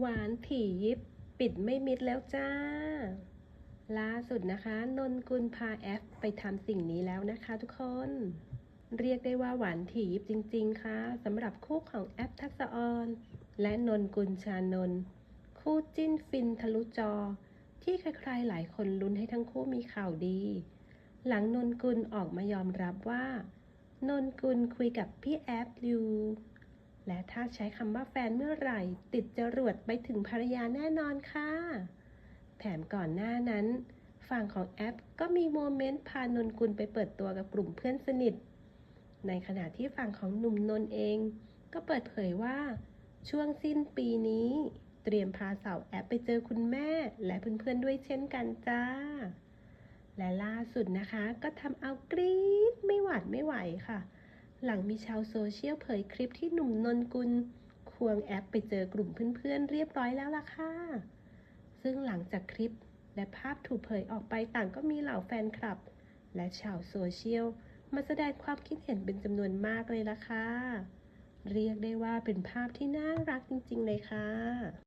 หวานถี่ยิบ ปิดไม่มิดแล้วจ้า ล่าสุดนะคะ นนกุลพาแอฟไปทำสิ่งนี้แล้วนะคะทุกคน เรียกได้ว่าหวานถี่ยิบจริง ๆ ค่ะสำหรับคู่ของแอฟทักษะออน และนนกุลชานน คู่จิ้นฟินทะลุจอ ที่ใครๆหลายคนลุ้นให้ทั้งคู่มีข่าวดี หลังนนกุลออกมายอมรับว่านนกุลคุยกับพี่แอฟอยู่ และถ้าใช้คำว่าแฟนเมื่อไหร่ ติดจรวดไปถึงภรรยาแน่นอนค่ะ แถมก่อนหน้านั้น ฝั่งของแอปก็มีโมเมนต์พานนกุลไปเปิดตัวกับกลุ่มเพื่อนสนิท ในขณะที่ฝั่งของหนุ่มนนเอง ก็เปิดเผยว่า ช่วงสิ้นปีนี้ เตรียมพาสาวแอปไปเจอคุณแม่ และเพื่อนๆด้วยเช่นกันจ้า และล่าสุดนะคะ ก็ทำเอากรี๊ดไม่หวาดไม่ไหวค่ะ หลังมีชาวโซเชียลเผยคลิปที่หนุ่มนนกุล ควงแอปไปเจอกลุ่มเพื่อนๆเรียบร้อยแล้วล่ะค่ะ ซึ่งหลังจากคลิปและภาพถูกเผยออกไปต่างก็มีเหล่าแฟนคลับ และชาวโซเชียลมาแสดงความคิดเห็นเป็นจำนวนมากเลยล่ะค่ะ เรียกได้ว่าเป็นภาพที่น่ารักจริงๆเลยค่ะ